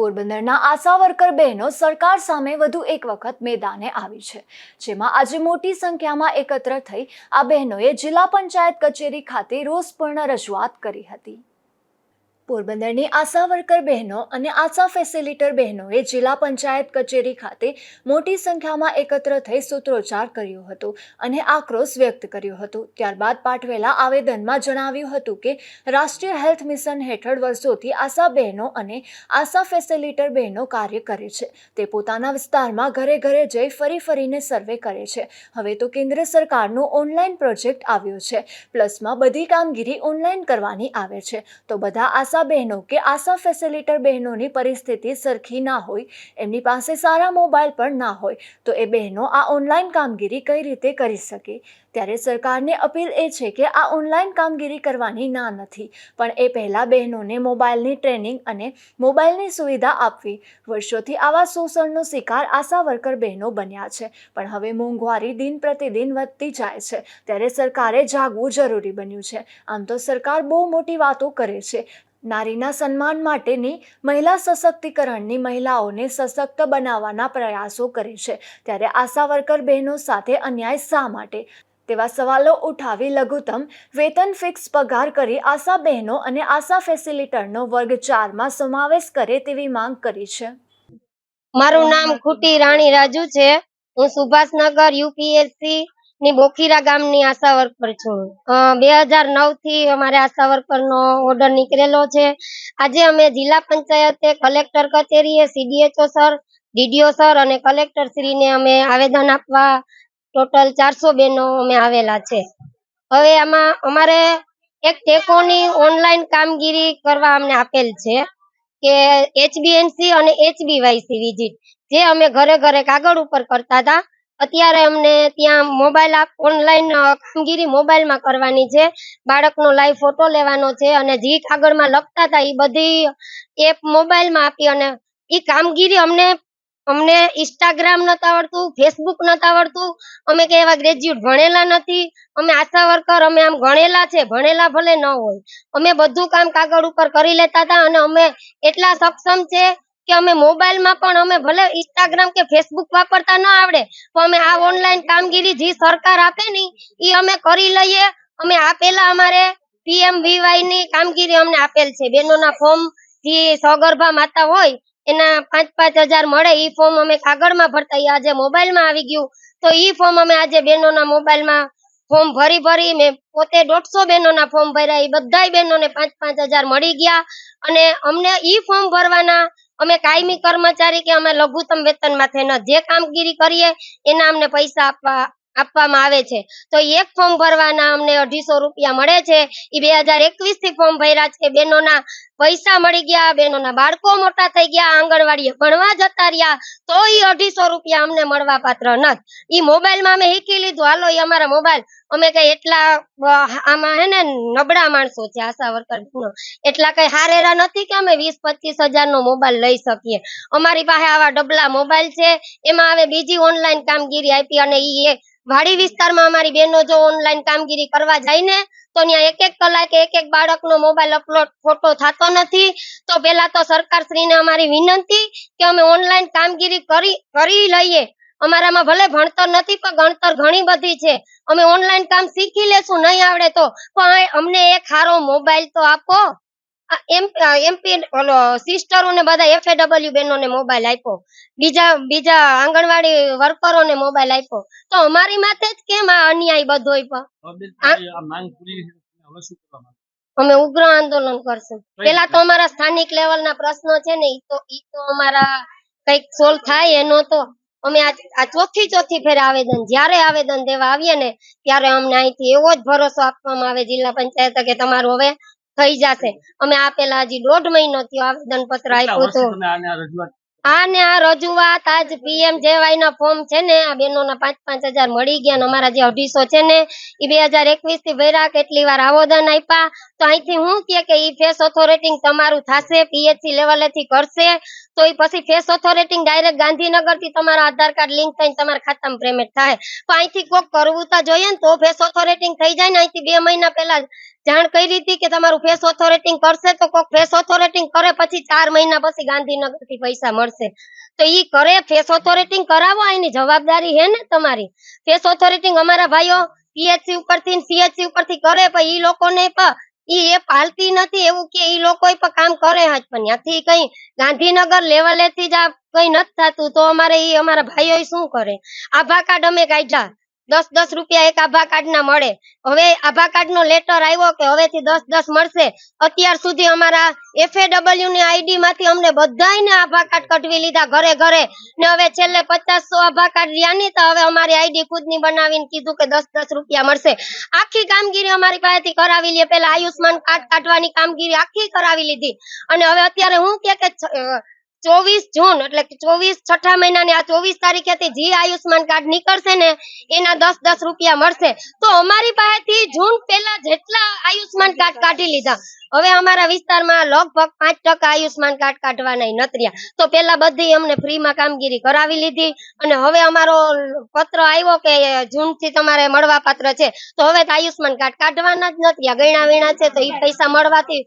પોરબંદરના આશા વર્કર બહેનો સરકાર સામે વધુ એક વખત મેદાને આવી છે, જેમાં આજે મોટી સંખ્યામાં એકત્ર થઈ આ બહેનોએ જિલ્લા પંચાયત કચેરી ખાતે રોષપૂર્ણ રજૂઆત કરી હતી. પોરબંદરની આશા વર્કર બહેનો અને આશા ફેસિલિટર બહેનોએ જિલ્લા પંચાયત કચેરી ખાતે મોટી સંખ્યામાં એકત્ર થઈ સૂત્રોચ્ચાર કર્યો હતો અને આક્રોશ વ્યક્ત કર્યો હતો. ત્યારબાદ પાઠવેલા આવેદનમાં જણાવ્યું હતું કે, રાષ્ટ્રીય હેલ્થ મિશન હેઠળ વર્ષોથી આશા બહેનો અને આશા ફેસિલિટર બહેનો કાર્ય કરે છે. તે પોતાના વિસ્તારમાં ઘરે ઘરે જઈ ફરી ફરીને સર્વે કરે છે. હવે તો કેન્દ્ર સરકારનો ઓનલાઈન પ્રોજેક્ટ આવ્યો છે. પ્લસમાં બધી કામગીરી ઓનલાઈન કરવાની આવે છે. તો બધા આશા બહેનો કે આશા ફેસિલિટર બહેનોની પરિસ્થિતિ સરખી ના હોય, એમની પાસે સારા મોબાઈલ પણ ના હોય, તો એ બહેનો આ ઓનલાઈન કામગીરી કઈ રીતે કરી શકે? ત્યારે સરકારને અપીલ એ છે કે આ ઓનલાઈન કામગીરી કરવાની ના નથી, પણ એ પહેલાં બહેનોને મોબાઈલની ટ્રેનિંગ અને મોબાઈલની સુવિધા આપવી. વર્ષોથી આવા શોષણનો શિકાર આશા વર્કર બહેનો બન્યા છે, પણ હવે મોંઘવારી દિન પ્રતિદિન વધતી જાય છે, ત્યારે સરકારે જાગવું જરૂરી બન્યું છે. આમ તો સરકાર બહુ મોટી વાતો કરે છે નારીના સન્માન માટેની મહિલા સશક્તિકરણની મહિલાઓને સશક્ત બનાવવાના પ્રયાસો કરે છે. ત્યારે આશા વર્કર બહેનો સાથે અન્યાય શા માટે? તેવા સવાલો ઉઠાવી લઘુત્તમ વેતન ફિક્સ પગાર કરી આશા બહેનો અને આશા ફેસિલિટરનો વર્ગ ચારમાં સમાવેશ કરે તેવી માંગ કરી છે. મારું નામ ખુટી રાણી રાજુ છે. હું સુભાષનગર યુપીએસસી ની બોખીરા ગામની આશા વર્કર છું. બે હજાર નવથી અમારે આશા વર્કરનો ઓર્ડર નીકળેલો છે. આજે અમે જિલ્લા પંચાયતે કલેક્ટર કચેરીએ સીડીએચઓ સર ડીડીઓ સર અને કલેક્ટર શ્રીને અમે આવેદન આપવા ટોટલ ચારસો બેનો અમે આવેલા છે. હવે આમાં અમારે એક ટેકોની ઓનલાઈન કામગીરી કરવા અમને આપેલ છે કે એચબીએનસી અને એચબીવાયસી વિઝિટ જે અમે ઘરે ઘરે કાગળ ઉપર કરતા હતા. અત્યારે અમને ત્યાં મોબાઈલ ઓનલાઈન કામગીરી મોબાઈલમાં કરવાની છે. બાળકનો લાઈવ ફોટો લેવાનો છે અને જે કાગળમાં લખતા હતા એ બધી એપ મોબાઈલમાં આપી અને એ કામગીરી અમને અમને ઇન્સ્ટાગ્રામ નથી આવડતું ફેસબુક નથી આવડતું. અમે કે એવા ગ્રેજ્યુએટ ભણેલા નથી. અમે આશા વર્કર, અમે આમ ભણેલા છે. ભણેલા ભલે ન હોય. અમે બધું કામ કાગળ ઉપર કરી લેતા હતા અને અમે એટલા સક્ષમ છે કે અમે મોબાઈલમાં પણ અમે ભલે ઇન્સ્ટાગ્રામ કે ફેસબુક વાપરતા ન આવડે તો અમે આ ઓનલાઈન કામગીરી જે સરકાર આપે ને, એ અમે કરી લઈએ. અમે આપેલા અમારે પીએમ વીવાયની કામગીરી અમને આપેલ છે. બેનોના ફોર્મ જે સગર્ભા માતા હોય, એના પાંચ પાંચ હજાર મળે એ ફોર્મ અમે કાગળમાં ભરતા. આજે મોબાઈલમાં આવી ગયું. તો એ ફોર્મ અમે આજે બેનોના મોબાઈલમાં ફોર્મ ભરી ભરી મેં પોતે દોઢસો બહેનોના ફોર્મ ભર્યા. એ બધાય બહેનોને પાંચ પાંચ હજાર મળી ગયા. અને અમને ઈ ફોર્મ ભરવાના અમે કાયમી કર્મચારી કે અમે લઘુત્તમ વેતન માથે ન જે કામગીરી કરીએ, એના અમને પૈસા આપવા આપવામાં આવે છે. તો એક ફોર્મ ભરવાના અમને અઢીસો રૂપિયા મળે છે. એ બે હજાર એકવીસથી ફોર્મ ભર્યા છે. બહેનોના પૈસા મળી ગયા. બહેનોના બાળકો મોટા થઈ ગયા. આંગણવાડીએ ભણવા જતા રહ્યા. તો એ અઢીસો રૂપિયા અમને મળવા પાત્ર નથી. એ મોબાઈલમાં અમે શીખી લીધું. હાલો એ અમારા મોબાઈલ. અમે કઈ એટલા આમાં હે ને, નબળા માણસો છે, આશા વર્કર એટલા કઈ હારેરા નથી કે અમે વીસ, પચીસ હજાર નો મોબાઈલ લઈ શકીએ. અમારી પાસે આવા ડબલા મોબાઈલ છે. એમાં હવે બીજી ઓનલાઈન કામગીરી આપી અને એ વાડી વિસ્તારમાં અમારી બહેનો જો ઓનલાઈન કામગીરી કરવા જાય ને, તો ત્યાં એક એક કલાકે એક એક બાળકનો મોબાઈલ અપલોડ ફોટો થતો નથી. તો પેલા તો સરકાર શ્રીને અમારી વિનંતી કે અમે ઓનલાઈન કામગીરી કરી કરી લઈએ. અમારામાં ભલે ભણતર નથી, પણ ગણતર ઘણી બધી છે. અમે ઓનલાઈન કામ શીખી લેશું, નહીં આવડે તો. પણ અમને એક સારો મોબાઈલ તો આપો. એમપી ઓલો સિસ્ટરોને બધા એફએડબલ્યુ બહેનોને મોબાઈલ આપ્યો. બીજા બીજા આંગણવાડી વર્કરોને મોબાઈલ આપ્યો. તો અમારી માથે જ કેમ આ અન્યાય માંગો? અમે ઉગ્ર આંદોલન કરશું. પેલા તો અમારા સ્થાનિક લેવલના પ્રશ્નો છે ને ઈ તો ઈ તો અમારા કંઈક સોલ્વ થાય એનો તો. અમે આ ચોથી ચોથી ફેર આવેદન જ્યારે આવેદન દેવા આવીએ ને ત્યારે અમને અહીંથી એવો જ ભરોસો આપવામાં આવે જિલ્લા પંચાયત કે તમારું હવે થઈ જશે. અમે આપેલા હજી દોઢ મહિનો થયો આવેદન પત્ર આપ્યું હતું. આ રજૂઆત ને આ રજૂઆત આજ પીએમ જેવાય ના ફોર્મ છે ને આ બેનોના પાંચ પાંચ હજાર મળી ગયા ને અમારા જે અઢીસો છે ને એ બે હજાર એકવીસથી ભર્યા કેટલી વાર આવેદન આપ્યા. તો અહીંથી હું કે કે ઈ ફેસ ઓથોરિટી તમારું થશે પીએચસી લેવલે થી કરશે. તો એ પછી ફેસ ઓથોરિટી ડાયરેક્ટ ગાંધીનગરથી તમારા આધાર કાર્ડ લિંક થઈને તમારા ખાતામાં પેમેન્ટ થાય. તો અહીંથી કોક કરવું તો જોઈએ ને તો ફેસ ઓથોરિટી થઈ જાય ને અહીંથી બે મહિના પહેલા જાણ કરી હતી કે તમારું ફેસ ઓથોરિટી કરશે તો કોક ફેસ ઓથોરિટી કરે, પછી ચાર મહિના પછી ગાંધીનગરથી પૈસા મળશે. તો ઈ કરે ફેસ ઓથોરિટી કરાવો એની જવાબદારી હે ને તમારી. ફેસ ઓથોરિટી અમારા ભાઈઓ પીએચસી ઉપરથી સીએચસી ઉપરથી કરે, પણ ઈ લોકોને પણ એ પાલતી નથી એવું કે ઈ લોકો પણ કામ કરે હાજ પણ ત્યાંથી કઈ ગાંધીનગર લેવલે થી જ આ કઈ નથી થતું, તો અમારે ઈ અમારા ભાઈઓ શું કરે? આભા કાર્ડ અમે કાઢ્યા દસ દસ રૂપિયા એક આભા કાર્ડ ના મળે. હવે આભા કાર્ડ નો લેટર આવ્યો કે હવે થી દસ દસ મળશે. અત્યાર સુધી અમારા એફએડબલ્યુ ની આઈડી માંથી અમને બધાયને આભા કાર્ડ કટવી લીધા ઘરે ઘરે. ને હવે છેલ્લે પચાસ સો આભા કાર્ડ રહ્યા ની તો હવે અમારી આઈડી ખુદની બનાવીને કીધું કે દસ દસ રૂપિયા મળશે. આખી કામગીરી અમારી પાસેથી કરાવી લે. પેલા આયુષ્માન કાર્ડ કાઢવાની કામગીરી આખી કરાવી લીધી. અને હવે અત્યારે હું કે ચોવીસ જૂન, એટલે ચોવીસ છઠ્ઠા મહિનાની આ ચોવીસ તારીખેથી જે આયુષ્માન કાર્ડ નીકળશે ને, એના દસ દસ રૂપિયા મળશે. તો અમારી પાસેથી જૂન પહેલા જેટલા આયુષ્માન કાર્ડ કાઢી લીધા. હવે અમારા વિસ્તારમાં લગભગ પાંચ ટકા આયુષ્માન કાર્ડ કાઢવાના નતર્યા તો પેલા બધી અમને ફ્રીમાં કામગીરી કરાવી લીધી અને હવે અમારો પત્ર આવ્યો કે જૂનથી તમારે મળવા પાત્ર છે. તો હવે તો આયુષ્માન કાર્ડ કાઢવાના જ નથી ગયણા વીણા છે તો એ પૈસા મળવાથી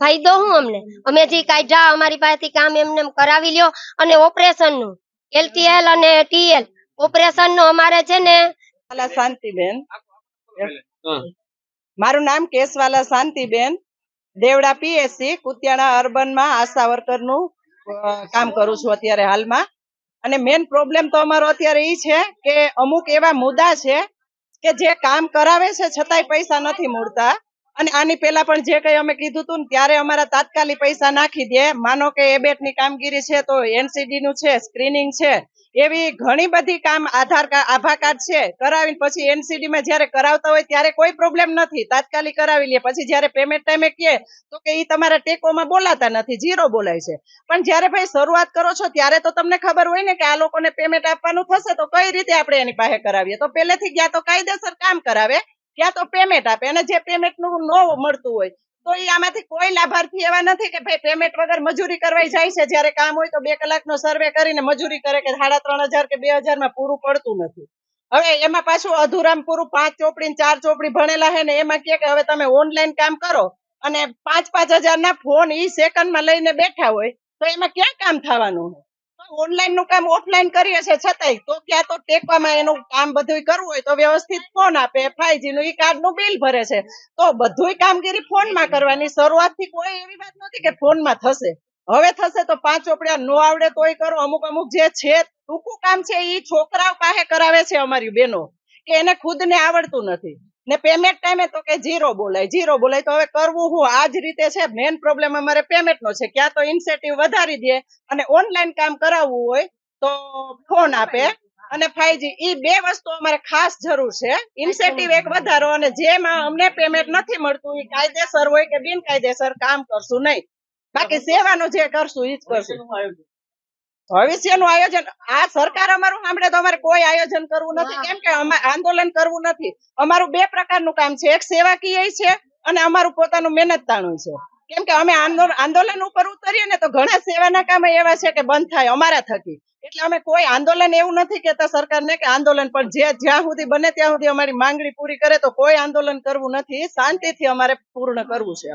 ફાયદો હું અમને? અમે જે કાઢ્યા અમારી પાસેથી કામ એમને એમ કરાવી લ્યો અને ઓપરેશનનું એલટીએલ અને ટીએલ ઓપરેશનનું અમારે છે ને શાંતિબેન. મારું નામ કેશવાલા શાંતિબેન. દેવડા પીએસસી કુતિયાણા અર્બનમાં આશા વર્કરનું કામ કરું છું અત્યારે હાલમાં. અને મેન પ્રોબ્લેમ તો અમારો અત્યારે એ છે કે અમુક એવા મુદ્દા છે કે જે કામ કરાવે છે છતાંય પૈસા નથી મળતા. અને આની પેલા પણ જે કંઈ અમે કીધું હતું ને ત્યારે અમારા તાત્કાલિક પૈસા નાખી દે. માનો કે એબેટની કામગીરી છે તો એનસીડી નું છે સ્ક્રીનિંગ છે. એવી ઘણી બધી કામ આધાર કાર્ડ આભા કાર્ડ છે, કરાવીને પછી એનસીડી માં જયારે કરાવતા હોય ત્યારે કોઈ પ્રોબ્લેમ નથી. તાત્કાલિક કરાવી લે. પછી જયારે પેમેન્ટ ટાઈમે કહે, તો કે એ તમારા ટેકોમાં બોલાતા નથી. જીરો બોલાય છે. પણ જયારે ભાઈ શરૂઆત કરો છો ત્યારે તો તમને ખબર હોય ને કે આ લોકોને પેમેન્ટ આપવાનું થશે, તો કઈ રીતે આપણે એની પાસે કરાવીએ? તો પહેલેથી ગયા તો કાયદેસર કામ કરાવે. ક્યાં તો પેમેન્ટ આપે. અને જે પેમેન્ટનું ન મળતું હોય તો આમાંથી કોઈ લાભાર્થી એવા નથી કે ભાઈ પેમેન્ટ વગર મજૂરી કરવા જાય છે. જ્યારે કામ હોય તો બે કલાકનો સર્વે કરીને મજૂરી કરે કે સાડા ત્રણ હજાર કે બે હજારમાં પૂરું પડતું નથી. હવે એમાં પાછું અધુરામ પૂરું પાંચ ચોપડી ચાર ચોપડી ભણેલા છે ને એમાં કે હવે તમે ઓનલાઈન કામ કરો અને પાંચ પાંચ હજાર ના ફોન ઈ સેકન્ડમાં લઈને બેઠા હોય તો એમાં ક્યાં કામ થવાનું ઓનલાઈનનું કામ ઓફલાઈન કરીએ છે છતાંય, તો ક્યાં તો ટેકવામાં એનું કામ બધું કરવું હોય તો વ્યવસ્થિત ફોન આપે ફાઈવજી નું ઈ કાર્ડનું બિલ ભરે છે. તો બધું કામગીરી ફોનમાં કરવાની. શરૂઆતથી કોઈ એવી વાત નથી કે ફોનમાં થશે. હવે થશે તો પાંચ ચોપડિયા નો આવડે તોય કરો. અમુક અમુક જે છે, ટૂંકું કામ છે એ છોકરાઓ પાસે કરાવે છે અમારી બેનો કે એને ખુદ ને આવડતું નથી. ને પેમેન્ટ ટાઈમે તો કે જીરો બોલાય. જીરો બોલાય તો હવે કરવું હું? આ જ રીતે છે મેઇન પ્રોબ્લેમ અમારે પેમેન્ટનો છે. ક્યાં તો ઇન્સેટિવ વધારી દે અને ઓનલાઈન કામ કરાવવું હોય તો ફોન આપે અને ફાઈવજી ઈ બે વસ્તુ અમારે ખાસ જરૂર છે. ઇન્સેન્ટિવ એક વધારો અને જેમાં અમને પેમેન્ટ નથી મળતું એ કાયદેસર હોય કે બિનકાયદેસર કામ કરશું નહીં. બાકી સેવાનું જે કરશું એ જ કરશું. ભવિષ્યનું આયોજન આ સરકાર અમારું સાંભળે તો અમારે કોઈ આયોજન કરવું નથી. કેમ કે આંદોલન કરવું નથી. અમારું બે પ્રકારનું કામ છે. એક સેવાકીય છે અને અમારું પોતાનું મહેનતાણું છે. કેમ કે અમે આંદોલન ઉપર ઉતરીએ ને તો ઘણા સેવાના કામ એવા છે કે બંધ થાય અમારા થકી. એટલે અમે કોઈ આંદોલન એવું નથી કેતા સરકારને કે આંદોલન, પણ જે, જ્યાં સુધી બને ત્યાં સુધી અમારી માંગણી પૂરી કરે તો કોઈ આંદોલન કરવું નથી. શાંતિથી અમારે પૂર્ણ કરવું છે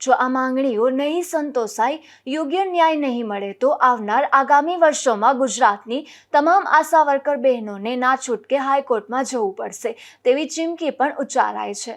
જો આ માંગણીઓ નહીં સંતોષાય, યોગ્ય ન્યાય નહીં મળે તો આવનાર આગામી વર્ષોમાં ગુજરાતની તમામ આશા વર્કર બહેનોને ના છૂટકે હાઈકોર્ટમાં જવું પડશે તેવી ચીમકી પણ ઉચ્ચારાય છે.